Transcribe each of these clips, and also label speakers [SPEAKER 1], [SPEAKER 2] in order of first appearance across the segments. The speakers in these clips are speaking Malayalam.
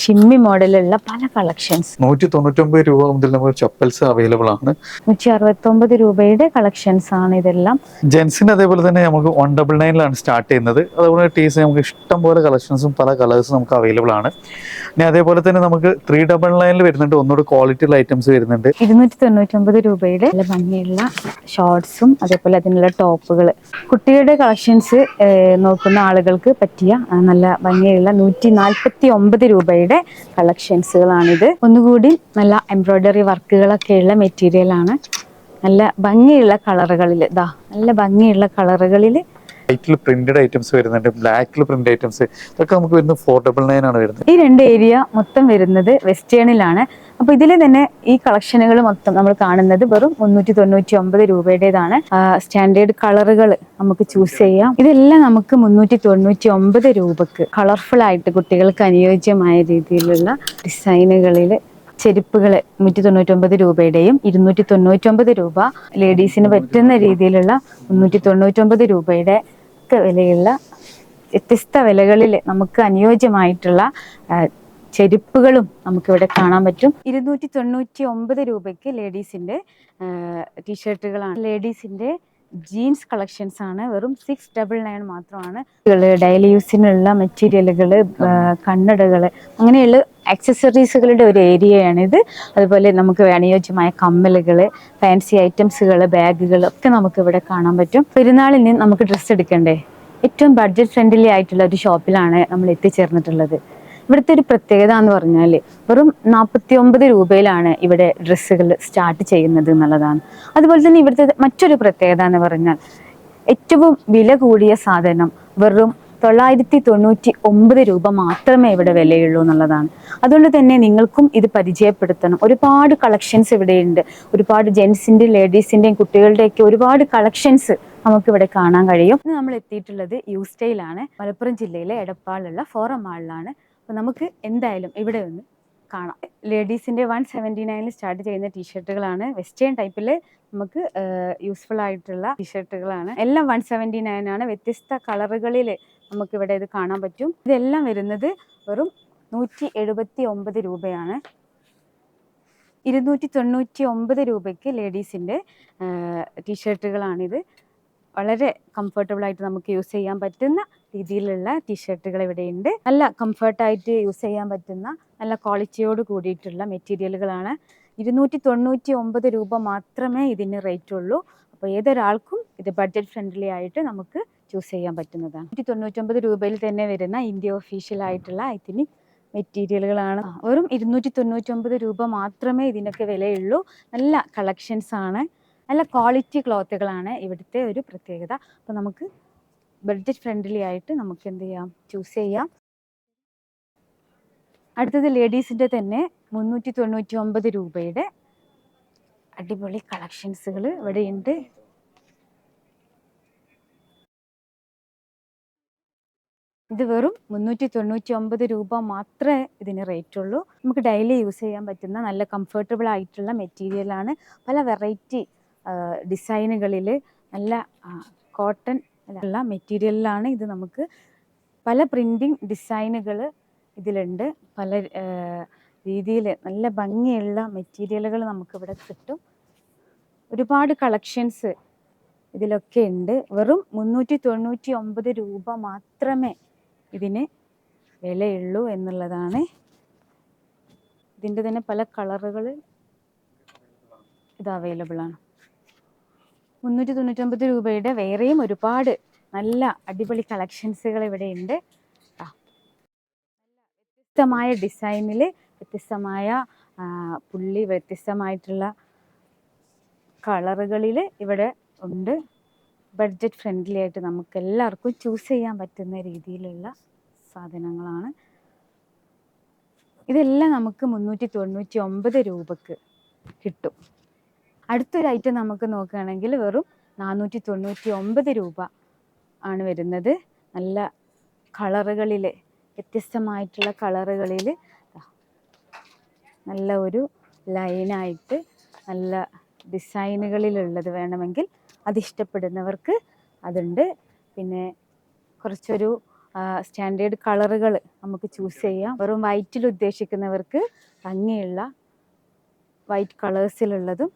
[SPEAKER 1] ഷിമ്മി മോഡലുള്ള പല കളക്ഷൻസ്.
[SPEAKER 2] നൂറ്റി തൊണ്ണൂറ്റൊമ്പത് രൂപ മുതൽ നമുക്ക് ചപ്പൽസ് അവൈലബിൾ ആണ്.
[SPEAKER 1] നൂറ്റി അറുപത്തൊമ്പത് രൂപയുടെ കളക്ഷൻസ് ആണ് ഇതെല്ലാം.
[SPEAKER 2] ജെൻസിന് അതേപോലെ തന്നെ നമുക്ക് വൺ ഡബിൾ നയനിലാണ് സ്റ്റാർട്ട് ചെയ്യുന്നത്. അതുപോലെ ടീസ് നമുക്ക് ഇഷ്ടം പോലെ കളക്ഷൻസും പല കളേഴ്സും നമുക്ക് അവൈലബിൾ ആണ്. ഇനി അതേപോലെ തന്നെ നമുക്ക് ത്രീ ഡബിൾ നയനിൽ വരുന്നുണ്ട്. ഒന്നുകൂടി ക്വാളിറ്റി ഉള്ള ഐറ്റംസ് വരുന്നുണ്ട്.
[SPEAKER 1] ഇരുന്നൂറ്റി തൊണ്ണൂറ്റൊമ്പത് രൂപയുടെ നല്ല ഭംഗിയുള്ള ഷോർട്സും അതേപോലെ അതിനുള്ള ടോപ്പുകൾ. കുട്ടികളുടെ കളക്ഷൻസ് നോക്കുന്ന ആളുകൾക്ക് പറ്റിയ നല്ല ഭംഗിയുള്ള നൂറ്റി നാൽപ്പത്തി ഒമ്പത് രൂപയുടെ കളക്ഷൻസുകളാണിത്. ഒന്നുകൂടി നല്ല എംബ്രോയ്ഡറി വർക്കുകളൊക്കെയുള്ള മെറ്റീരിയൽ ആണ്. നല്ല ഭംഗിയുള്ള കളറുകളിൽ ഇതാ നല്ല ഭംഗിയുള്ള കളറുകളിൽ
[SPEAKER 2] വൈറ്റിൽ പ്രിന്റഡ് ഐറ്റംസ് വരുന്നുണ്ട് ബ്ലാക്കിൽ പ്രിന്റ് ഐറ്റംസ് ഇതൊക്കെ നമുക്ക് വരുന്നത് ഫോർ ഡബിൾ നയൻ ആണ് വരുന്നത്.
[SPEAKER 1] ഈ രണ്ട് ഏരിയ മൊത്തം വരുന്നത് വെസ്റ്റേണിലാണ് അപ്പോൾ ഇതിൽ തന്നെ ഈ കളക്ഷനുകൾ മൊത്തം നമ്മൾ കാണുന്നത് വെറും മുന്നൂറ്റി തൊണ്ണൂറ്റി ഒമ്പത് രൂപയുടേതാണ് സ്റ്റാൻഡേർഡ് കളറുകൾ നമുക്ക് ചൂസ് ചെയ്യാം. ഇതെല്ലാം നമുക്ക് മുന്നൂറ്റി തൊണ്ണൂറ്റി ഒമ്പത് രൂപക്ക് കളർഫുൾ ആയിട്ട് കുട്ടികൾക്ക് അനുയോജ്യമായ രീതിയിലുള്ള ഡിസൈനുകളിൽ ചെരുപ്പുകൾ നൂറ്റി തൊണ്ണൂറ്റൊമ്പത് രൂപയുടെയും ഇരുന്നൂറ്റി തൊണ്ണൂറ്റൊമ്പത് രൂപ ലേഡീസിന് പറ്റുന്ന രീതിയിലുള്ള മുന്നൂറ്റി തൊണ്ണൂറ്റൊമ്പത് രൂപയുടെ ഒക്കെ വിലയുള്ള വ്യത്യസ്ത വിലകളിൽ നമുക്ക് അനുയോജ്യമായിട്ടുള്ള ചെരുപ്പുകളും നമുക്കിവിടെ കാണാൻ പറ്റും. ഇരുന്നൂറ്റി തൊണ്ണൂറ്റി ഒമ്പത് രൂപയ്ക്ക് ലേഡീസിന്റെ ടീഷർട്ടുകളാണ്. ലേഡീസിന്റെ ജീൻസ് കളക്ഷൻസ് ആണ്. വെറും സിക്സ് ഡബിൾ നയൻ മാത്രമാണ്. ഡെയിലി യൂസിനുള്ള മെറ്റീരിയലുകൾ കണ്ണടകൾ അങ്ങനെയുള്ള ആക്സസറീസുകളുടെ ഒരു ഏരിയയാണിത് അതുപോലെ നമുക്ക് അനുയോജ്യമായ കമ്മലുകൾ ഫാൻസി ഐറ്റംസുകൾ ബാഗുകൾ ഒക്കെ നമുക്ക് ഇവിടെ കാണാൻ പറ്റും. പെരുന്നാളിൽ നിന്ന് നമുക്ക് ഡ്രസ്സ് എടുക്കണ്ടേ? ഏറ്റവും ബഡ്ജറ്റ് ഫ്രണ്ട്ലി ആയിട്ടുള്ള ഒരു ഷോപ്പിലാണ് നമ്മൾ എത്തിച്ചേർന്നിട്ടുള്ളത്. ഇവിടുത്തെ ഒരു പ്രത്യേകത എന്ന് പറഞ്ഞാൽ വെറും നാൽപ്പത്തി ഒമ്പത് രൂപയിലാണ് ഇവിടെ ഡ്രസ്സുകൾ സ്റ്റാർട്ട് ചെയ്യുന്നത് എന്നുള്ളതാണ്. അതുപോലെ തന്നെ ഇവിടുത്തെ മറ്റൊരു പ്രത്യേകത എന്ന് പറഞ്ഞാൽ ഏറ്റവും വില കൂടിയ സാധനം വെറും തൊള്ളായിരത്തി തൊണ്ണൂറ്റി ഒമ്പത് രൂപ മാത്രമേ ഇവിടെ വിലയുള്ളൂ എന്നുള്ളതാണ്. അതുകൊണ്ട് തന്നെ നിങ്ങൾക്കും ഇത് പരിചയപ്പെടുത്തണം. ഒരുപാട് കളക്ഷൻസ് ഇവിടെയുണ്ട്. ഒരുപാട് ജെൻസിന്റെയും ലേഡീസിന്റെയും കുട്ടികളുടെയൊക്കെ ഒരുപാട് കളക്ഷൻസ് നമുക്കിവിടെ കാണാൻ കഴിയും. നമ്മൾ എത്തിയിട്ടുള്ളത് യൂസ്റ്റൈലാണ്. മലപ്പുറം ജില്ലയിലെ എടപ്പാളിലുള്ള ഫോറം മാളിലാണ്. അപ്പോൾ നമുക്ക് എന്തായാലും ഇവിടെ ഒന്ന് കാണാം. ലേഡീസിന്റെ വൺ സെവന്റി നയനിൽ സ്റ്റാർട്ട് ചെയ്യുന്ന ടീഷർട്ടുകളാണ്. വെസ്റ്റേൺ ടൈപ്പിൽ നമുക്ക് യൂസ്ഫുൾ ആയിട്ടുള്ള ടീഷർട്ടുകളാണ്. എല്ലാം വൺ സെവന്റി നയൻ ആണ് വ്യത്യസ്ത കളറുകളിൽ നമുക്കിവിടെ ഇത് കാണാൻ പറ്റും. ഇതെല്ലാം വരുന്നത് വെറും നൂറ്റി എഴുപത്തി ഒമ്പത് രൂപയാണ്. ഇരുന്നൂറ്റി തൊണ്ണൂറ്റി ഒമ്പത് രൂപയ്ക്ക് ലേഡീസിന്റെ ടീഷർട്ടുകളാണിത്. വളരെ കംഫർട്ടബിളായിട്ട് നമുക്ക് യൂസ് ചെയ്യാൻ പറ്റുന്ന രീതിയിലുള്ള ടീഷർട്ടുകൾ ഇവിടെയുണ്ട്. നല്ല കംഫർട്ടായിട്ട് യൂസ് ചെയ്യാൻ പറ്റുന്ന നല്ല ക്വാളിറ്റിയോട് കൂടിയിട്ടുള്ള മെറ്റീരിയലുകളാണ് ഇരുന്നൂറ്റി തൊണ്ണൂറ്റി ഒമ്പത് രൂപ മാത്രമേ ഇതിന് റേറ്റ് ഉള്ളൂ. അപ്പോൾ ഏതൊരാൾക്കും ഇത് ബഡ്ജറ്റ് ഫ്രണ്ട്ലി ആയിട്ട് നമുക്ക് ചൂസ് ചെയ്യാൻ പറ്റുന്നതാണ്. നൂറ്റി തൊണ്ണൂറ്റൊമ്പത് രൂപയിൽ തന്നെ വരുന്ന ഇന്ത്യ ഒഫീഷ്യൽ ആയിട്ടുള്ള ഇതിന് മെറ്റീരിയലുകളാണ് വെറും ഇരുന്നൂറ്റി തൊണ്ണൂറ്റൊമ്പത് രൂപ മാത്രമേ ഇതിനൊക്കെ വിലയുള്ളൂ. നല്ല കളക്ഷൻസ് ആണ്. നല്ല ക്വാളിറ്റി ക്ലോത്തുകളാണ് ഇവിടുത്തെ ഒരു പ്രത്യേകത. അപ്പോൾ നമുക്ക് ബഡ്ജറ്റ് ഫ്രണ്ട്ലി ആയിട്ട് നമുക്ക് എന്ത് ചെയ്യാം? ചൂസ് ചെയ്യാം. അടുത്തത് ലേഡീസിന്റെ തന്നെ മുന്നൂറ്റി തൊണ്ണൂറ്റി ഒമ്പത് രൂപയുടെ അടിപൊളി കളക്ഷൻസുകൾ ഇവിടെയുണ്ട്. ഇത് വെറും മുന്നൂറ്റി തൊണ്ണൂറ്റി ഒമ്പത് രൂപ മാത്രമേ ഇതിന് റേറ്റ് ഉള്ളൂ. നമുക്ക് ഡെയിലി യൂസ് ചെയ്യാൻ പറ്റുന്ന നല്ല കംഫർട്ടബിൾ ആയിട്ടുള്ള മെറ്റീരിയലാണ് പല വെറൈറ്റി ഡിസൈനുകളിൽ നല്ല കോട്ടൺ ഉള്ള മെറ്റീരിയലിലാണ് ഇത് നമുക്ക് പല പ്രിന്റിങ് ഡിസൈനുകൾ ഇതിലുണ്ട്. പല രീതിയിൽ നല്ല ഭംഗിയുള്ള മെറ്റീരിയലുകൾ നമുക്കിവിടെ കിട്ടും. ഒരുപാട് കളക്ഷൻസ് ഇതിലൊക്കെ ഉണ്ട്. വെറും മുന്നൂറ്റി തൊണ്ണൂറ്റി ഒമ്പത് രൂപ മാത്രമേ ഇതിന് വിലയുള്ളൂ എന്നുള്ളതാണ്. ഇതിന്റെ തന്നെ പല കളറുകൾ ഇത് അവൈലബിൾ ആണ്. മുന്നൂറ്റി തൊണ്ണൂറ്റൊമ്പത് രൂപയുടെ വേറെയും ഒരുപാട് നല്ല അടിപൊളി കളക്ഷൻസുകൾ ഇവിടെ ഉണ്ട്. ആ. വ്യത്യസ്തമായ ഡിസൈനിൽ വ്യത്യസ്തമായ പുള്ളി വ്യത്യസ്തമായിട്ടുള്ള കളറുകളിൽ ഇവിടെ ഉണ്ട്. ബഡ്ജറ്റ് ഫ്രണ്ട്ലി ആയിട്ട് നമുക്ക് എല്ലാവർക്കും ചൂസ് ചെയ്യാൻ പറ്റുന്ന രീതിയിലുള്ള സാധനങ്ങളാണ്. ഇതെല്ലാം നമുക്ക് മുന്നൂറ്റി തൊണ്ണൂറ്റി ഒമ്പത് രൂപക്ക് കിട്ടും. അടുത്തൊരു ഐറ്റം നമുക്ക് നോക്കുകയാണെങ്കിൽ വെറും നാനൂറ്റി തൊണ്ണൂറ്റി ഒമ്പത് രൂപ ആണ് വരുന്നത്. നല്ല കളറുകളിൽ വ്യത്യസ്തമായിട്ടുള്ള കളറുകളിൽ നല്ല ഒരു ലൈനായിട്ട് നല്ല ഡിസൈനുകളിലുള്ളത് വേണമെങ്കിൽ അത് ഇഷ്ടപ്പെടുന്നവർക്ക് അതുണ്ട്. പിന്നെ കുറച്ചൊരു സ്റ്റാൻഡേർഡ് കളറുകൾ നമുക്ക് ചൂസ് ചെയ്യാം. വെറും വൈറ്റിൽ ഉദ്ദേശിക്കുന്നവർക്ക് ഭംഗിയുള്ള വൈറ്റ് കളേഴ്സിലുള്ളതും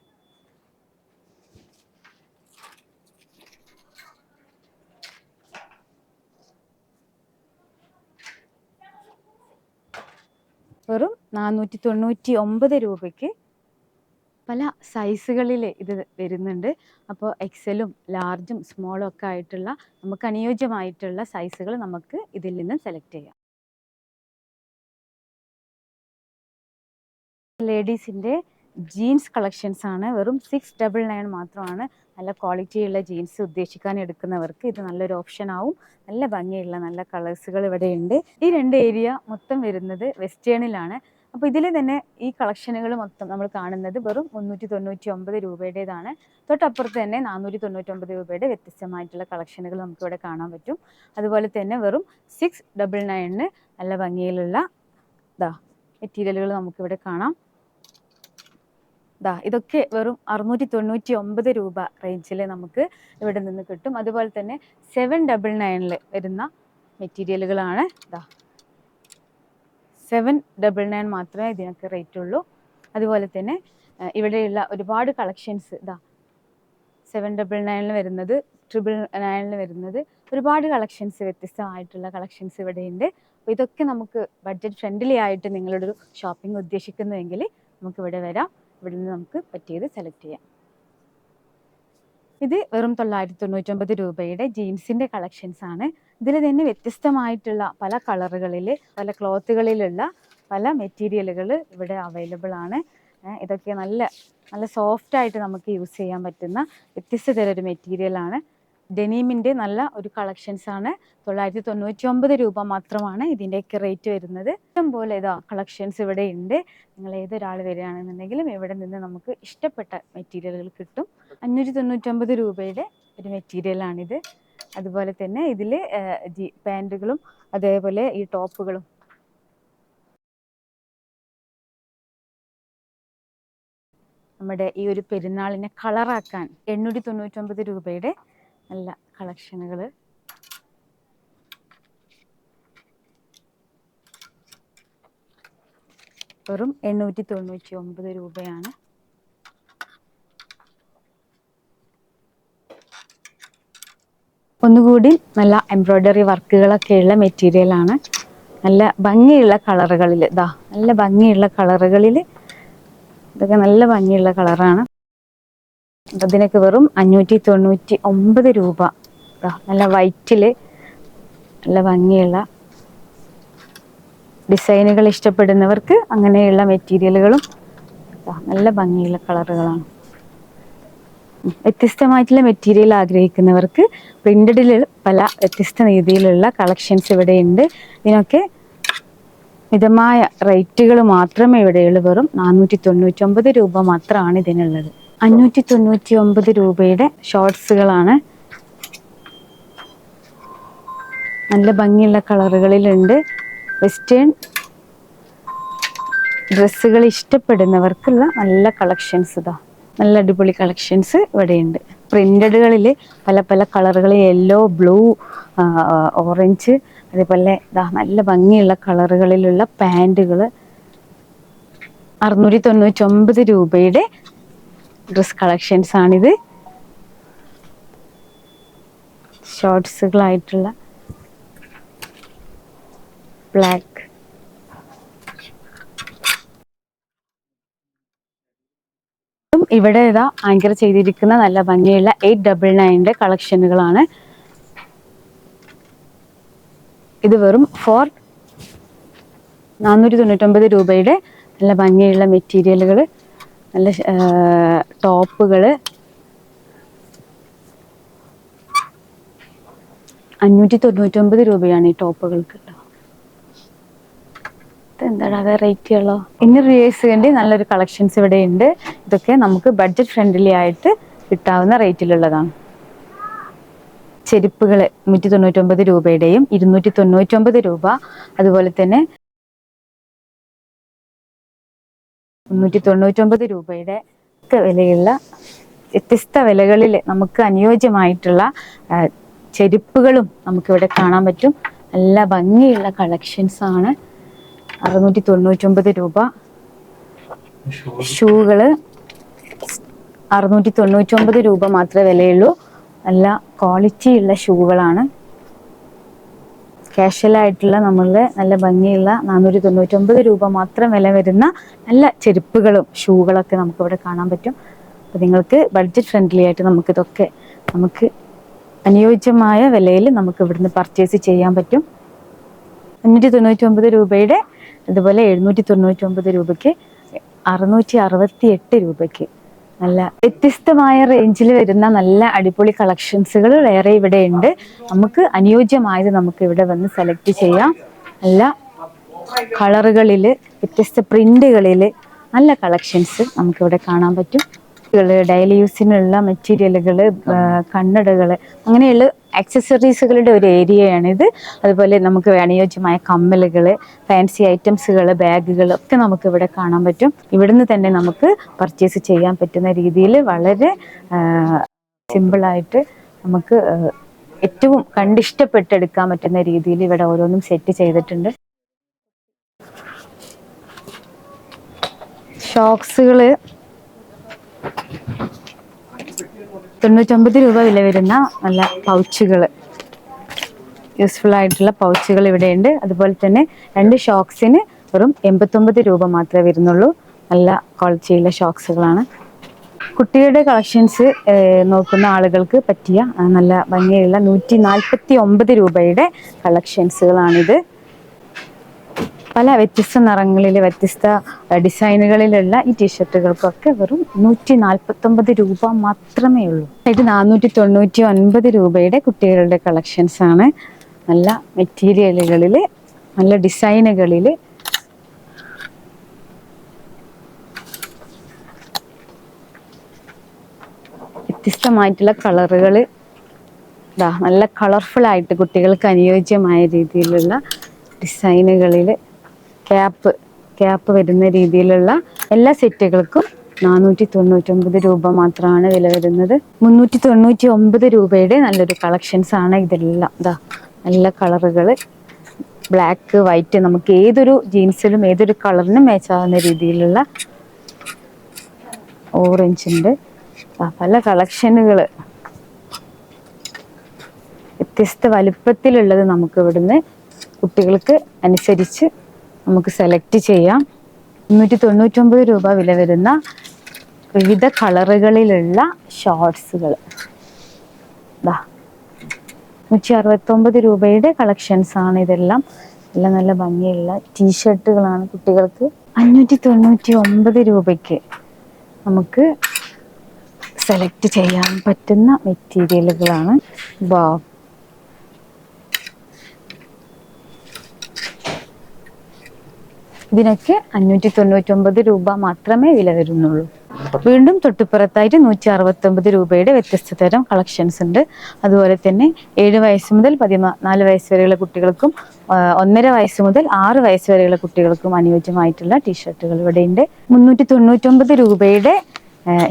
[SPEAKER 1] വെറും നാനൂറ്റി തൊണ്ണൂറ്റി ഒമ്പത് രൂപയ്ക്ക് പല സൈസുകളിൽ ഇത് വരുന്നുണ്ട്. അപ്പോൾ എക്സലും ലാർജും സ്മോളും ഒക്കെ ആയിട്ടുള്ള നമുക്ക് അനുയോജ്യമായിട്ടുള്ള സൈസുകൾ നമുക്ക് ഇതിൽ നിന്ന് സെലക്ട് ചെയ്യാം. ലേഡീസിന്റെ ജീൻസ് കളക്ഷൻസ് ആണ്. വെറും സിക്സ് ഡബിൾ നയൻ മാത്രമാണ്. നല്ല ക്വാളിറ്റിയുള്ള ജീൻസ് ഉദ്ദേശിക്കാൻ എടുക്കുന്നവർക്ക് ഇത് നല്ലൊരു ഓപ്ഷൻ ആവും. നല്ല ഭംഗിയുള്ള നല്ല കളേഴ്സുകൾ ഇവിടെ ഉണ്ട് ഈ രണ്ട് ഏരിയ മൊത്തം വരുന്നത് വെസ്റ്റേണിലാണ്. അപ്പോൾ ഇതിൽ തന്നെ ഈ കളക്ഷനുകൾ മൊത്തം നമ്മൾ കാണുന്നത് വെറും മുന്നൂറ്റി തൊണ്ണൂറ്റി ഒമ്പത് രൂപയുടേതാണ്. തൊട്ടപ്പുറത്ത് തന്നെ നാനൂറ്റി തൊണ്ണൂറ്റൊമ്പത് രൂപയുടെ വ്യത്യസ്തമായിട്ടുള്ള കളക്ഷനുകൾ നമുക്കിവിടെ കാണാൻ പറ്റും. അതുപോലെ തന്നെ വെറും സിക്സ് ഡബിൾ നയനിന് നല്ല ഭംഗിയിലുള്ള ഇതാ മെറ്റീരിയലുകൾ നമുക്കിവിടെ കാണാം. ദാ ഇതൊക്കെ വെറും അറുന്നൂറ്റി തൊണ്ണൂറ്റി ഒമ്പത് രൂപ റേഞ്ചിൽ നമുക്ക് ഇവിടെ നിന്ന് കിട്ടും. അതുപോലെ തന്നെ സെവൻ ഡബിൾ നയനിൽ വരുന്ന മെറ്റീരിയലുകളാണ് ദാ സെവൻ ഡബിൾ നയൻ മാത്രമേ ഇതിനൊക്കെ റേറ്റ് ഉള്ളൂ. അതുപോലെ തന്നെ ഇവിടെയുള്ള ഒരുപാട് കളക്ഷൻസ് ഇതാ സെവൻ ഡബിൾ നയനിൽ വരുന്നത് ട്രിപ്പിൾ നയനിൽ വരുന്നത് ഒരുപാട് കളക്ഷൻസ് വ്യത്യസ്തമായിട്ടുള്ള കളക്ഷൻസ് ഇവിടെയുണ്ട്. അപ്പോൾ ഇതൊക്കെ നമുക്ക് ബഡ്ജറ്റ് ഫ്രണ്ട്ലി ആയിട്ട് നിങ്ങളുടെ ഒരു ഷോപ്പിംഗ് ഉദ്ദേശിക്കുന്നുവെങ്കിൽ നമുക്ക് ഇവിടെ വരാം. ഇവിടെ നിന്ന് നമുക്ക് പറ്റിയത് സെലക്ട് ചെയ്യാം. ഇത് വെറും തൊള്ളായിരത്തി തൊണ്ണൂറ്റൊമ്പത് രൂപയുടെ ജീൻസിന്റെ കളക്ഷൻസ് ആണ്. ഇതിൽ തന്നെ വ്യത്യസ്തമായിട്ടുള്ള പല കളറുകളിൽ പല ക്ലോത്തുകളിലുള്ള പല മെറ്റീരിയലുകൾ ഇവിടെ അവൈലബിൾ ആണ്. ഇതൊക്കെ നല്ല നല്ല സോഫ്റ്റ് ആയിട്ട് നമുക്ക് യൂസ് ചെയ്യാൻ പറ്റുന്ന വ്യത്യസ്ത തരം ഒരു മെറ്റീരിയലാണ് ഡെനീമിന്റെ നല്ല ഒരു കളക്ഷൻസ് ആണ്. തൊള്ളായിരത്തി തൊണ്ണൂറ്റി ഒമ്പത് രൂപ മാത്രമാണ് ഇതിന്റെയൊക്കെ റേറ്റ് വരുന്നത്. പോലെ ഇതാ കളക്ഷൻസ് ഇവിടെ ഉണ്ട്. നിങ്ങൾ ഏതൊരാൾ വരികയാണെന്നുണ്ടെങ്കിലും ഇവിടെ നിന്ന് നമുക്ക് ഇഷ്ടപ്പെട്ട മെറ്റീരിയലുകൾ കിട്ടും. അഞ്ഞൂറ്റി തൊണ്ണൂറ്റൊമ്പത് രൂപയുടെ ഒരു മെറ്റീരിയലാണിത് അതുപോലെ തന്നെ ഇതിൽ ജി പാന്റുകളും അതേപോലെ ഈ ടോപ്പുകളും. നമ്മുടെ ഈ ഒരു പെരുന്നാളിനെ കളറാക്കാൻ എണ്ണൂറ്റി തൊണ്ണൂറ്റൊമ്പത് രൂപയുടെ നല്ല കളക്ഷനുകൾ വെറും എണ്ണൂറ്റി തൊണ്ണൂറ്റി ഒമ്പത് രൂപയാണ്. ഒന്നുകൂടി നല്ല എംബ്രോയ്ഡറി വർക്കുകളൊക്കെയുള്ള മെറ്റീരിയലാണ് നല്ല ഭംഗിയുള്ള കളറുകളിൽ ഇതാ നല്ല ഭംഗിയുള്ള കളറുകളിൽ ഇതൊക്കെ നല്ല ഭംഗിയുള്ള കളറാണ്. അതിനൊക്കെ വെറും അഞ്ഞൂറ്റി തൊണ്ണൂറ്റി ഒമ്പത് രൂപ. നല്ല വൈറ്റിൽ നല്ല ഭംഗിയുള്ള ഡിസൈനുകൾ ഇഷ്ടപ്പെടുന്നവർക്ക് അങ്ങനെയുള്ള മെറ്റീരിയലുകളും നല്ല ഭംഗിയുള്ള കളറുകളാണ്. വ്യത്യസ്തമായിട്ടുള്ള മെറ്റീരിയൽ ആഗ്രഹിക്കുന്നവർക്ക് പ്രിന്റഡിൽ പല വ്യത്യസ്ത രീതിയിലുള്ള കളക്ഷൻസ് ഇവിടെയുണ്ട്. ഇതിനൊക്കെ മിതമായ റേറ്റുകൾ മാത്രമേ ഇവിടെയുള്ളൂ. വെറും നാനൂറ്റി തൊണ്ണൂറ്റൊമ്പത് രൂപ മാത്രമാണ് ഇതിനുള്ളത്. അഞ്ഞൂറ്റി തൊണ്ണൂറ്റി ഒമ്പത് രൂപയുടെ ഷോർട്സുകളാണ് നല്ല ഭംഗിയുള്ള കളറുകളിലുണ്ട്. വെസ്റ്റേൺ ഡ്രസ്സുകൾ ഇഷ്ടപ്പെടുന്നവർക്കുള്ള നല്ല കളക്ഷൻസ് ഇതാ. നല്ല അടിപൊളി കളക്ഷൻസ് ഇവിടെയുണ്ട്. പ്രിന്റഡുകളിൽ പല പല കളറുകൾ യെല്ലോ ബ്ലൂ ഓറഞ്ച് അതേപോലെ ഇതാ നല്ല ഭംഗിയുള്ള കളറുകളിലുള്ള പാന്റുകൾ അറുന്നൂറ്റി തൊണ്ണൂറ്റൊമ്പത് രൂപയുടെ ഡ്രസ് കളക്ഷൻസ് ആണിത്. ഷോർട്സുകളായിട്ടുള്ള ബ്ലാക്ക് ഇവിടെ ഇതാ ആങ്കർ ചെയ്തിരിക്കുന്ന നല്ല ഭംഗിയുള്ള എയ്റ്റ് ഡബിൾ നയന്റെ കളക്ഷനുകളാണ് ഇത് വെറും ഫോർ നാനൂറ്റി തൊണ്ണൂറ്റൊമ്പത് രൂപയുടെ നല്ല ഭംഗിയുള്ള മെറ്റീരിയലുകൾ നല്ല ടോപ്പുകൾ അഞ്ഞൂറ്റി തൊണ്ണൂറ്റൊമ്പത് രൂപയാണ് ഈ ടോപ്പുകൾക്ക് എന്താടാ റേറ്റ് ഉള്ളോ? ഇനി റിയേഴ്സിന്റെ നല്ലൊരു കളക്ഷൻസ് ഇവിടെ ഉണ്ട്. ഇതൊക്കെ നമുക്ക് ബഡ്ജറ്റ് ഫ്രണ്ട്ലി ആയിട്ട് കിട്ടാവുന്ന റേറ്റിലുള്ളതാണ് ചെരുപ്പുകൾ നൂറ്റി തൊണ്ണൂറ്റൊമ്പത് രൂപയുടെയും ഇരുന്നൂറ്റി തൊണ്ണൂറ്റൊമ്പത് രൂപ. അതുപോലെ തന്നെ മുന്നൂറ്റി തൊണ്ണൂറ്റൊമ്പത് രൂപയുടെ വിലയുള്ള വ്യത്യസ്ത വിലകളിൽ നമുക്ക് അനുയോജ്യമായിട്ടുള്ള ചെരുപ്പുകളും നമുക്കിവിടെ കാണാൻ പറ്റും. നല്ല ഭംഗിയുള്ള കളക്ഷൻസാണ് അറുന്നൂറ്റി തൊണ്ണൂറ്റൊമ്പത് രൂപ. ഷൂകൾ. അറുന്നൂറ്റി തൊണ്ണൂറ്റൊമ്പത് രൂപ മാത്രമേ വിലയുള്ളൂ. നല്ല ക്വാളിറ്റി ഉള്ള ഷൂകളാണ്. കാഷ്വൽ ആയിട്ടുള്ള നമ്മളുടെ നല്ല ഭംഗിയുള്ള നാനൂറ്റി തൊണ്ണൂറ്റൊമ്പത് രൂപ മാത്രം വില വരുന്ന നല്ല ചെരുപ്പുകളും ഷൂകളൊക്കെ നമുക്ക് ഇവിടെ കാണാൻ പറ്റും. അപ്പോൾ നിങ്ങൾക്ക് ബഡ്ജറ്റ് ഫ്രണ്ട്ലി ആയിട്ട് നമുക്കിതൊക്കെ നമുക്ക് അനുയോജ്യമായ വിലയിൽ നമുക്ക് ഇവിടുന്ന് പർച്ചേസ് ചെയ്യാൻ പറ്റും. അഞ്ഞൂറ്റി തൊണ്ണൂറ്റി ഒമ്പത് രൂപയുടെ അതുപോലെ എഴുന്നൂറ്റി തൊണ്ണൂറ്റി ഒമ്പത് രൂപയ്ക്ക് അറുന്നൂറ്റി അറുപത്തി എട്ട് രൂപയ്ക്ക്. നല്ല വ്യത്യസ്തമായ റേഞ്ചിൽ വരുന്ന നല്ല അടിപൊളി കളക്ഷൻസുകൾ വേറെ ഇവിടെ ഉണ്ട്. നമുക്ക് അനുയോജ്യമായത് നമുക്ക് ഇവിടെ വന്ന് സെലക്ട് ചെയ്യാം. നല്ല കളറുകളിൽ വ്യത്യസ്ത പ്രിന്റുകളിൽ നല്ല കളക്ഷൻസ് നമുക്കിവിടെ കാണാൻ പറ്റും. ഡെയിലി യൂസിനുള്ള മെറ്റീരിയലുകൾ കണ്ണടകൾ അങ്ങനെയുള്ള ആക്സസറീസുകളുടെ ഒരു ഏരിയയാണിത് അതുപോലെ നമുക്ക് അനുയോജ്യമായ കമ്മലുകൾ ഫാൻസി ഐറ്റംസുകൾ ബാഗുകൾ ഒക്കെ നമുക്ക് ഇവിടെ കാണാൻ പറ്റും. ഇവിടുന്ന് തന്നെ നമുക്ക് പർച്ചേസ് ചെയ്യാൻ പറ്റുന്ന രീതിയിൽ വളരെ സിമ്പിളായിട്ട് നമുക്ക് ഏറ്റവും കണ്ടിഷ്ടപ്പെട്ടെടുക്കാൻ പറ്റുന്ന രീതിയിൽ ഇവിടെ ഓരോന്നും സെറ്റ് ചെയ്തിട്ടുണ്ട്. ഷോക്സുകൾ തൊണ്ണൂറ്റൊമ്പത് രൂപ വില വരുന്ന നല്ല പൗച്ചുകൾ. യൂസ്ഫുൾ ആയിട്ടുള്ള പൗച്ചുകൾ ഇവിടെയുണ്ട്. അതുപോലെ തന്നെ രണ്ട് ഷോക്സിന് വെറും എൺപത്തൊമ്പത് രൂപ മാത്രമേ വരുന്നുള്ളൂ. നല്ല ക്വാളിറ്റിയുള്ള ഷോക്സുകളാണ്. കുട്ടികളുടെ കളക്ഷൻസ് നോക്കുന്ന ആളുകൾക്ക് പറ്റിയ നല്ല ഭംഗിയുള്ള നൂറ്റി നാൽപ്പത്തി ഒമ്പത് രൂപയുടെ കളക്ഷൻസുകളാണിത്. പല വ്യത്യസ്ത നിറങ്ങളിൽ വ്യത്യസ്ത ഡിസൈനുകളിലുള്ള ഈ ടീഷർട്ടുകൾക്കൊക്കെ വെറും നൂറ്റി നാൽപ്പത്തൊമ്പത് രൂപ മാത്രമേ ഉള്ളൂ. ഇത് നാനൂറ്റി തൊണ്ണൂറ്റി ഒൻപത് രൂപയുടെ കുട്ടികളുടെ കളക്ഷൻസ് ആണ്. നല്ല മെറ്റീരിയലുകളിൽ നല്ല ഡിസൈനുകളിൽ വ്യത്യസ്തമായിട്ടുള്ള കളറുകൾ നല്ല കളർഫുൾ ആയിട്ട് കുട്ടികൾക്ക് അനുയോജ്യമായ രീതിയിലുള്ള ഡിസൈനുകളിൽ ക്യാപ്പ് ക്യാപ്പ് വരുന്ന രീതിയിലുള്ള എല്ലാ സെറ്റുകൾക്കും നാനൂറ്റി തൊണ്ണൂറ്റൊമ്പത് രൂപ മാത്രമാണ് വില വരുന്നത്. മുന്നൂറ്റി തൊണ്ണൂറ്റി ഒമ്പത് രൂപയുടെ നല്ലൊരു കളക്ഷൻസ് ആണ് ഇതെല്ലാം. ഇതാ നല്ല കളറുകൾ ബ്ലാക്ക് വൈറ്റ് നമുക്ക് ഏതൊരു ജീൻസിലും ഏതൊരു കളറിനും മാച്ചാവുന്ന രീതിയിലുള്ള ഓറഞ്ച് ഉണ്ട്. പല കളക്ഷനുകൾ വ്യത്യസ്ത വലുപ്പത്തിലുള്ളത് നമുക്ക് ഇവിടുന്ന് കുട്ടികൾക്ക് അനുസരിച്ച് നമുക്ക് സെലക്ട് ചെയ്യാം. മുന്നൂറ്റി തൊണ്ണൂറ്റൊമ്പത് രൂപ വില വരുന്ന വിവിധ കളറുകളിലുള്ള ഷോർട്സുകൾ ദാ നൂറ്റി അറുപത്തൊമ്പത് രൂപയുടെ കളക്ഷൻസ് ആണ് ഇതെല്ലാം. നല്ല നല്ല ഭംഗിയുള്ള ടീഷർട്ടുകളാണ് കുട്ടികൾക്ക്. അഞ്ഞൂറ്റി തൊണ്ണൂറ്റി ഒമ്പത് രൂപയ്ക്ക് നമുക്ക് സെലക്ട് ചെയ്യാൻ പറ്റുന്ന മെറ്റീരിയലുകളാണ് വാ ഇതിനൊക്കെ അഞ്ഞൂറ്റി തൊണ്ണൂറ്റൊമ്പത് രൂപ മാത്രമേ വില വരുന്നുള്ളൂ. വീണ്ടും തൊട്ടുപുറത്തായിട്ട് നൂറ്റി അറുപത്തൊമ്പത് രൂപയുടെ വ്യത്യസ്ത തരം കളക്ഷൻസ് ഉണ്ട്. അതുപോലെ തന്നെ ഏഴ് വയസ്സ് മുതൽ പതിനാല് വയസ്സ് വരെയുള്ള കുട്ടികൾക്കും ഒന്നര വയസ്സ് മുതൽ ആറ് വയസ്സ് വരെയുള്ള കുട്ടികൾക്കും അനുയോജ്യമായിട്ടുള്ള ടീഷർട്ടുകൾ ഇവിടെയുണ്ട്. മുന്നൂറ്റി തൊണ്ണൂറ്റൊമ്പത് രൂപയുടെ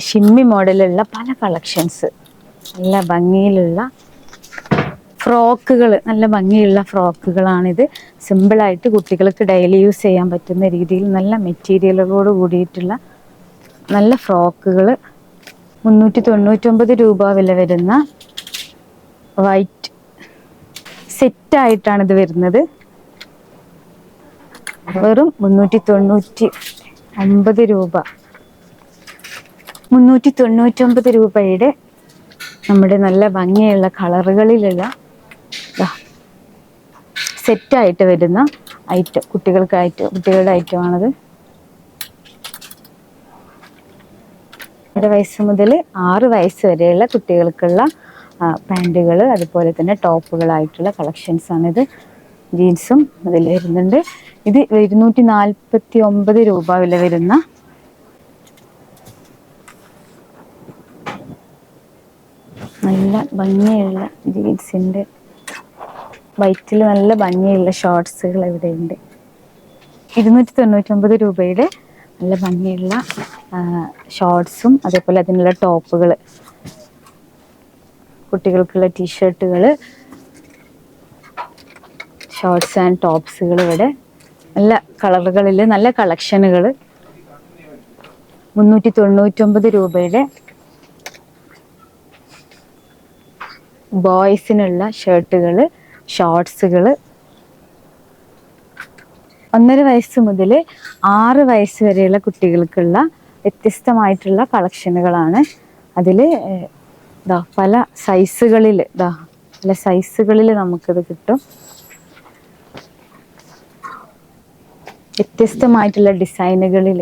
[SPEAKER 1] ഷിമ്മി മോഡലുള്ള പല കളക്ഷൻസ്. നല്ല ഭംഗിയിലുള്ള ഫ്രോക്കുകൾ നല്ല ഭംഗിയുള്ള ഫ്രോക്കുകളാണിത്. സിമ്പിളായിട്ട് കുട്ടികൾക്ക് ഡെയിലി യൂസ് ചെയ്യാൻ പറ്റുന്ന രീതിയിൽ നല്ല മെറ്റീരിയലുകളോട് കൂടിയിട്ടുള്ള നല്ല ഫ്രോക്കുകൾ. മുന്നൂറ്റി തൊണ്ണൂറ്റൊമ്പത് രൂപ വില വരുന്ന വൈറ്റ് സെറ്റായിട്ടാണ് ഇത് വരുന്നത്. വെറും മുന്നൂറ്റി തൊണ്ണൂറ്റി ഒമ്പത് രൂപ. മുന്നൂറ്റി തൊണ്ണൂറ്റൊമ്പത് രൂപയുടെ നമ്മുടെ നല്ല ഭംഗിയുള്ള കളറുകളിലുള്ള സെറ്റായിട്ട് വരുന്ന ഐറ്റം കുട്ടികൾക്കായിട്ട് കുട്ടികളുടെ ഐറ്റമാണത്. ഒരു വയസ്സ് മുതൽ ആറ് വയസ്സ് വരെയുള്ള കുട്ടികൾക്കുള്ള പാന്റുകൾ അതുപോലെ തന്നെ ടോപ്പുകളായിട്ടുള്ള കളക്ഷൻസ് ആണിത്. ജീൻസും അതിൽ വരുന്നുണ്ട്. ഇത് ഇരുന്നൂറ്റി നാൽപ്പത്തി ഒമ്പത് രൂപ വില വരുന്ന നല്ല ഭംഗിയുള്ള ജീൻസിന്റെ വൈറ്റിൽ നല്ല ഭംഗിയുള്ള ഷോർട്സുകൾ ഇവിടെയുണ്ട്. ഇരുന്നൂറ്റി തൊണ്ണൂറ്റൊമ്പത് രൂപയുടെ നല്ല ഭംഗിയുള്ള ഷോർട്സും അതേപോലെ അതിനുള്ള ടോപ്പുകൾ. കുട്ടികൾക്കുള്ള ടീഷർട്ടുകൾ ഷോർട്സ് ആൻഡ് ടോപ്സുകൾ ഇവിടെ. നല്ല കളറുകളിൽ നല്ല കളക്ഷനുകൾ. മുന്നൂറ്റി തൊണ്ണൂറ്റൊമ്പത് രൂപയുടെ ബോയ്സിനുള്ള ഷർട്ടുകൾ. ഷോർട്സുകൾ ഒന്നര വയസ്സ് മുതൽ ആറ് വയസ്സ് വരെയുള്ള കുട്ടികൾക്കുള്ള വ്യത്യസ്തമായിട്ടുള്ള കളക്ഷനുകളാണ്. അതിൽ പല സൈസുകളിൽ പല സൈസുകളിൽ നമുക്കിത് കിട്ടും. വ്യത്യസ്തമായിട്ടുള്ള ഡിസൈനുകളിൽ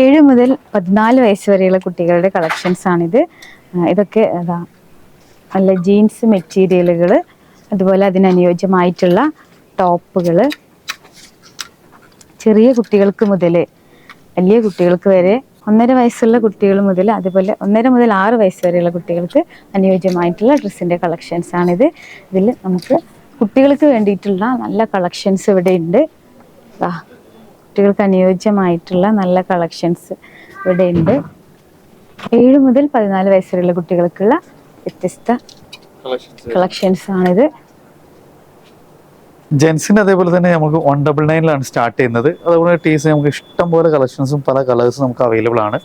[SPEAKER 1] ഏഴ് മുതൽ പതിനാല് വയസ്സ് വരെയുള്ള കുട്ടികളുടെ കളക്ഷൻസ് ആണിത്. ഇതൊക്കെ അതാ നല്ല ജീൻസ് മെറ്റീരിയലുകൾ അതുപോലെ അതിനനുയോജ്യമായിട്ടുള്ള ടോപ്പുകൾ ചെറിയ കുട്ടികൾക്ക് മുതൽ വലിയ കുട്ടികൾക്ക് വരെ ഒന്നര വയസ്സുള്ള കുട്ടികൾ മുതൽ അതുപോലെ ഒന്നര മുതൽ ആറ് വയസ്സ് വരെയുള്ള കുട്ടികൾക്ക് അനുയോജ്യമായിട്ടുള്ള ഡ്രസ്സിന്റെ കളക്ഷൻസ് ആണിത്. ഇതിൽ നമുക്ക് കുട്ടികൾക്ക് വേണ്ടിയിട്ടുള്ള നല്ല കളക്ഷൻസ് ഇവിടെ ഉണ്ട്. കുട്ടികൾക്ക് അനുയോജ്യമായിട്ടുള്ള നല്ല കളക്ഷൻസ് ഇവിടെ ഉണ്ട് ഏഴ് മുതൽ പതിനാല് വയസ്സ് വരെയുള്ള കുട്ടികൾക്കുള്ള വ്യത്യസ്ത കളക്ഷൻസ് ആണിത്
[SPEAKER 2] ജെൻസിന് അതേപോലെ തന്നെ നമുക്ക് വൺ ഡബിൾ നയനിലാണ് സ്റ്റാർട്ട് ചെയ്യുന്നത്. അതുപോലെ ടീസ് നമുക്ക് ഇഷ്ടം പോലെ കളക്ഷൻസും പല കളേഴ്സും നമുക്ക് അവൈലബിൾ ആണ്.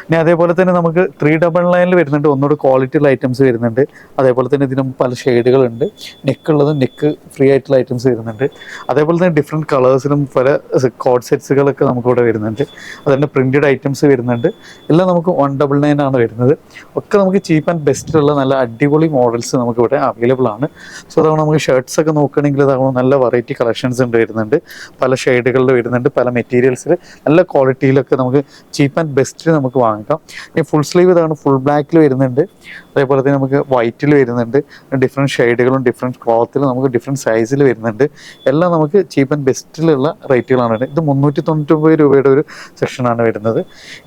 [SPEAKER 2] ഇനി അതേപോലെ തന്നെ നമുക്ക് ത്രീ ഡബിൾ നയനിൽ വരുന്നുണ്ട്. ഒന്നുകൂടി ക്വാളിറ്റിയുള്ള ഐറ്റംസ് വരുന്നുണ്ട്. അതേപോലെ തന്നെ ഇതിനും പല ഷെയ്ഡുകളുണ്ട് നെക്ക് ഉള്ളതും നെക്ക് ഫ്രീ ആയിട്ടുള്ള ഐറ്റംസ് വരുന്നുണ്ട്. അതേപോലെ തന്നെ ഡിഫറെന്റ് കളേഴ്സിലും പല കോഡ് സെറ്റ്സുകളൊക്കെ നമുക്കിവിടെ വരുന്നുണ്ട്. അതുതന്നെ പ്രിന്റഡ് ഐറ്റംസ് വരുന്നുണ്ട്. എല്ലാം നമുക്ക് വൺ ഡബിൾ നയൻ ആണ് വരുന്നത്. ഒക്കെ നമുക്ക് ചീപ്പ് ആൻഡ് ബെസ്റ്റിലുള്ള നല്ല അടിപൊളി മോഡൽസ് നമുക്കിവിടെ അവൈലബിൾ ആണ്. സോ അതാണ് നമുക്ക് ഷർട്ട്സ് ഒക്കെ നോക്കുകയാണെങ്കിൽ അതാണ് നല്ല വെറൈറ്റി കളക്ഷൻസ് ഉണ്ട് വരുന്നുണ്ട്. പല ഷെയ്ഡുകളിൽ വരുന്നുണ്ട്. പല മെറ്റീരിയൽസിൽ നല്ല ക്വാളിറ്റിയിലൊക്കെ നമുക്ക് ചീപ്പ് ആൻഡ് ബെസ്റ്റിൽ നമുക്ക് വാങ്ങിക്കാം. ഈ ഫുൾ സ്ലീവ് ഇതാണ്. ഫുൾ ബ്ലാക്കിൽ വരുന്നുണ്ട്. അതേപോലെ തന്നെ നമുക്ക് വൈറ്റിൽ വരുന്നുണ്ട്. ഡിഫറെന്റ് ഷെയ്ഡുകളും ഡിഫറെന്റ് ക്ലോത്തിൽ നമുക്ക് ഡിഫറെന്റ് സൈസിൽ വരുന്നുണ്ട്. എല്ലാം നമുക്ക് ചീപ്പ് ആൻഡ് ബെസ്റ്റിലുള്ള റേറ്റുകളാണ് ഇത് മുന്നൂറ്റി തൊണ്ണൂറ്റൊമ്പത് രൂപയുടെ ഒരു സെക്ഷനാണ് വരുന്നത്.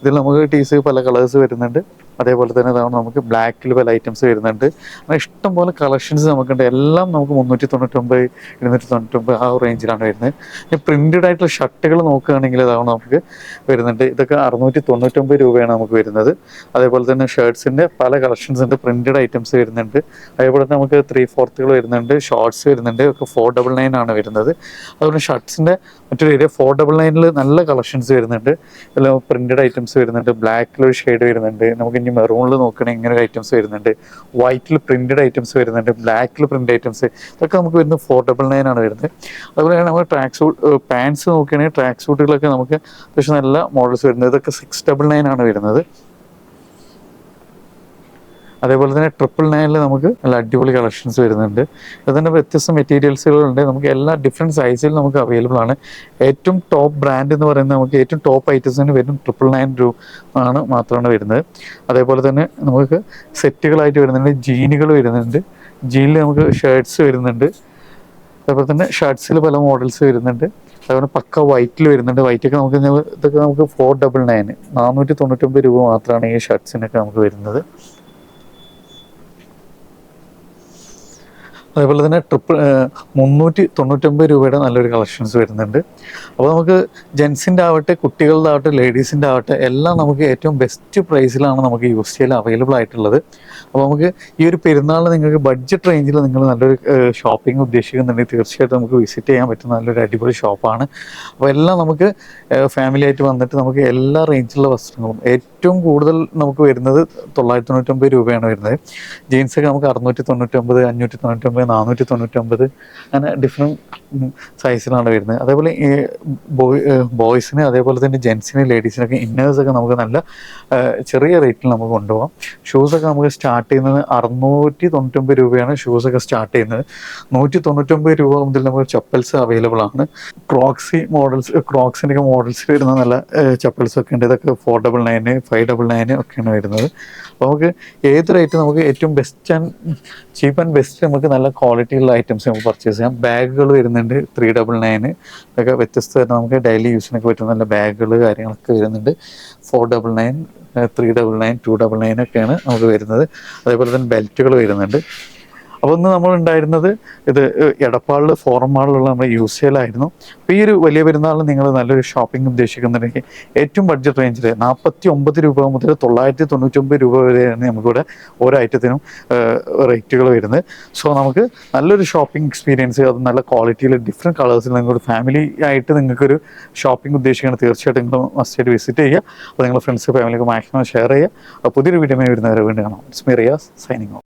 [SPEAKER 2] ഇതിൽ നമുക്ക് ടീസ് പല കളേഴ്സ് വരുന്നുണ്ട്. അതേപോലെ തന്നെ നമുക്ക് ബ്ലാക്ക് പല ഐറ്റംസ് വരുന്നുണ്ട്. അങ്ങനെ ഇഷ്ടം പോലെ കളക്ഷൻസ് നമുക്കുണ്ട്. എല്ലാം നമുക്ക് മുന്നൂറ്റി തൊണ്ണൂറ്റൊമ്പത് ഇരുന്നൂറ്റി തൊണ്ണൂറ്റൊമ്പത് ആ റേഞ്ചിലാണ് വരുന്നത്. ഇനി പ്രിന്റഡ് ആയിട്ടുള്ള ഷർട്ടുകൾ നോക്കുകയാണെങ്കിൽ ഇതാണ് നമുക്ക് വരുന്നുണ്ട്. ഇതൊക്കെ അറുന്നൂറ്റി തൊണ്ണൂറ്റൊമ്പത് രൂപയാണ് നമുക്ക് വരുന്നത്. അതേപോലെ തന്നെ ഷർട്ട്സിന്റെ പല കളക്ഷൻസ് ഉണ്ട്. പ്രിന്റഡ് ഐറ്റംസ് വരുന്നുണ്ട്. അതേപോലെ തന്നെ നമുക്ക് ത്രീ ഫോർത്തുകൾ വരുന്നുണ്ട്. ഷോർട്സ് വരുന്നുണ്ട്. ഒക്കെ ഫോർ ഡബിൾ നയൻ ആണ് വരുന്നത്. അതുപോലെ ഷർട്ട്സിന്റെ മറ്റൊരു ഏരിയ ഫോർ ഡബിൾ നയനിൽ നല്ല കളക്ഷൻസ് വരുന്നുണ്ട്. എല്ലാം പ്രിന്റഡ് ഐറ്റംസ് വരുന്നുണ്ട്. ബ്ലാക്കിൽ ഒരു ഷെയ്ഡ് വരുന്നുണ്ട്. നമുക്ക് ഇനി മെറൂണിൽ നോക്കണേ ഇങ്ങനെ ഐറ്റംസ് വരുന്നുണ്ട്. വൈറ്റിൽ പ്രിന്റഡ് ഐറ്റംസ് വരുന്നുണ്ട്. ബ്ലാക്കിൽ പ്രിന്റ് ഐറ്റംസ് ഇതൊക്കെ നമുക്ക് വരുന്നത് ഫോർ ഡബിൾ നയൻ ആണ് വരുന്നത്. അതുപോലെ തന്നെ നമ്മൾ ട്രാക്ക് സൂട്ട് പാൻസ് നോക്കുകയാണെങ്കിൽ ട്രാക്ക് സൂട്ടുകളൊക്കെ നമുക്ക് അത്യാവശ്യം നല്ല മോഡൽസ് വരുന്നത്. ഇതൊക്കെ സിക്സ് ഡബിൾ നയൻ ആണ് വരുന്നത്. അതേപോലെ തന്നെ ട്രിപ്പിൾ നയനിൽ നമുക്ക് നല്ല അടിപൊളി കളക്ഷൻസ് വരുന്നുണ്ട്. അതിന്റെ വ്യത്യസ്ത മെറ്റീരിയൽസുകളുണ്ട് നമുക്ക് എല്ലാ ഡിഫറെന്റ് സൈസിൽ നമുക്ക് അവൈലബിൾ ആണ്. ഏറ്റവും ടോപ്പ് ബ്രാൻഡ് എന്ന് പറയുന്നത് നമുക്ക് ഏറ്റവും ടോപ്പ് ഐറ്റംസിന് വരും ട്രിപ്പിൾ നയൻ രൂപ ആണ് മാത്രമാണ് വരുന്നത്. അതേപോലെ തന്നെ നമുക്ക് സെറ്റുകളായിട്ട് വരുന്നുണ്ട്. ജീനുകൾ വരുന്നുണ്ട്. ജീനിൽ നമുക്ക് ഷർട്ട്സ് വരുന്നുണ്ട്. അതേപോലെ തന്നെ ഷർട്ട്സിൽ പല മോഡൽസ് വരുന്നുണ്ട്. അതുപോലെ പക്ക വൈറ്റിൽ വരുന്നുണ്ട്. വൈറ്റൊക്കെ നമുക്ക് ഇതൊക്കെ നമുക്ക് ഫോർ ഡബിൾ നയൻ നാനൂറ്റി തൊണ്ണൂറ്റൊമ്പത് രൂപ മാത്രമാണ് ഈ ഷർട്ട്സിനൊക്കെ നമുക്ക് വരുന്നത്. അതേപോലെ തന്നെ ട്രിപ്പിൾ മുന്നൂറ്റി തൊണ്ണൂറ്റൊമ്പത് രൂപയുടെ നല്ലൊരു കളക്ഷൻസ് വരുന്നുണ്ട്. അപ്പോൾ നമുക്ക് ജെൻസിന്റെ ആവട്ടെ കുട്ടികളുടെ ആവട്ടെ ലേഡീസിന്റെ ആവട്ടെ എല്ലാം നമുക്ക് ഏറ്റവും ബെസ്റ്റ് പ്രൈസിലാണ് നമുക്ക് യൂസ് ചെയ്യാൻ അവൈലബിൾ ആയിട്ടുള്ളത്. അപ്പോൾ നമുക്ക് ഈ ഒരു പെരുന്നാളിന് നിങ്ങൾക്ക് ബഡ്ജറ്റ് റേഞ്ചിൽ നിങ്ങൾ നല്ലൊരു ഷോപ്പിംഗ് ഉദ്ദേശിക്കുന്നുണ്ടെങ്കിൽ തീർച്ചയായിട്ടും നമുക്ക് വിസിറ്റ് ചെയ്യാൻ പറ്റുന്ന നല്ലൊരു അടിപൊളി ഷോപ്പാണ് അപ്പോൾ എല്ലാം നമുക്ക് ഫാമിലി ആയിട്ട് വന്നിട്ട് നമുക്ക് എല്ലാ റേഞ്ചിലുള്ള വസ്ത്രങ്ങളും ഏറ്റവും കൂടുതൽ നമുക്ക് വരുന്നത് തൊള്ളായിരത്തി തൊണ്ണൂറ്റൊമ്പത് രൂപയാണ് വരുന്നത്. ജീൻസൊക്കെ നമുക്ക് അറുന്നൂറ്റി തൊണ്ണൂറ്റൊമ്പത് അഞ്ഞൂറ്റി തൊണ്ണൂറ്റൊമ്പത് നാനൂറ്റി തൊണ്ണൂറ്റൊമ്പത് അങ്ങനെ ഡിഫറെന്റ് സൈസിലാണ് വരുന്നത്. അതേപോലെ ഈ ബോയ് ബോയ്സിന് അതേപോലെ തന്നെ ജെൻസിന് ലേഡീസിനൊക്കെ ഇന്നേഴ്സൊക്കെ നമുക്ക് നല്ല ചെറിയ റേറ്റിൽ നമുക്ക് കൊണ്ടുപോകാം. ഷൂസൊക്കെ നമുക്ക് സ്റ്റാർട്ട് ചെയ്യുന്നത് അറുന്നൂറ്റി തൊണ്ണൂറ്റൊമ്പത് രൂപയാണ് ഷൂസൊക്കെ സ്റ്റാർട്ട് ചെയ്യുന്നത്. നൂറ്റി തൊണ്ണൂറ്റൊമ്പത് രൂപ മുതൽ നമുക്ക് ചപ്പൽസ് അവൈലബിൾ ആണ്. ക്രോക്സി മോഡൽസ് ക്രോക്സിന്റെ ഒക്കെ മോഡൽസ് വരുന്ന നല്ല ചപ്പൽസ് ഒക്കെ ഉണ്ട്. ഇതൊക്കെ four double nine five double nine ഒക്കെയാണ് വരുന്നത്. അപ്പോൾ നമുക്ക് ഏത് റേറ്റ് നമുക്ക് ഏറ്റവും best and cheap and best നമുക്ക് നല്ല ക്വാളിറ്റിയുള്ള ഐറ്റംസ് നമുക്ക് പർച്ചേസ് ചെയ്യാം. ബാഗുകൾ വരുന്നുണ്ട് ത്രീ ഡബിൾ നയന് ഇതൊക്കെ വ്യത്യസ്ത നമുക്ക് ഡെയിലി യൂസിനൊക്കെ പറ്റുന്ന നല്ല ബാഗുകൾ കാര്യങ്ങളൊക്കെ വരുന്നുണ്ട്. Four double nine three double nine two double nine ഒക്കെയാണ് നമുക്ക് വരുന്നത്. അതേപോലെ തന്നെ ബെൽറ്റുകൾ വരുന്നുണ്ട്. അപ്പോൾ നമ്മൾ ഉണ്ടായിരുന്നത് ഇത് എടപ്പാളിൽ ഫോറം മാളിലുള്ള നമ്മുടെ യൂസ് ആയിരുന്നു. അപ്പോൾ ഈ ഒരു വലിയ പെരുന്നാളിൽ നിങ്ങൾ നല്ലൊരു ഷോപ്പിംഗ് ഉദ്ദേശിക്കുന്നുണ്ടെങ്കിൽ ഏറ്റവും ബഡ്ജറ്റ് റേഞ്ചിൽ നാൽപ്പത്തി ഒമ്പത് രൂപ മുതൽ തൊള്ളായിരത്തി തൊണ്ണൂറ്റൊമ്പത് രൂപ വരെയാണ് നമുക്കിവിടെ ഓരോ ഐറ്റത്തിനും റേറ്റുകൾ വരുന്നത്. സോ നമുക്ക് നല്ലൊരു ഷോപ്പിംഗ് എക്സ്പീരിയൻസ് അത് നല്ല ക്വാളിറ്റിയിൽ ഡിഫറെന്റ് കളേഴ്സിൽ നിങ്ങൾക്കൊരു ഫാമിലി ആയിട്ട് നിങ്ങൾക്കൊരു ഷോപ്പിംഗ് ഉദ്ദേശിക്കുകയാണ് തീർച്ചയായിട്ടും നിങ്ങൾ മസ്റ്റായിട്ട് വിസിറ്റ് ചെയ്യുക. അപ്പോൾ നിങ്ങളുടെ ഫ്രണ്ട്സ് ഫാമിലിക്ക് മാക്സിമം ഷെയർ ചെയ്യുക. അപ്പോൾ പുതിയൊരു വീഡിയോ വരുന്നവരെ വീണ്ടും കാണാം. It's signing off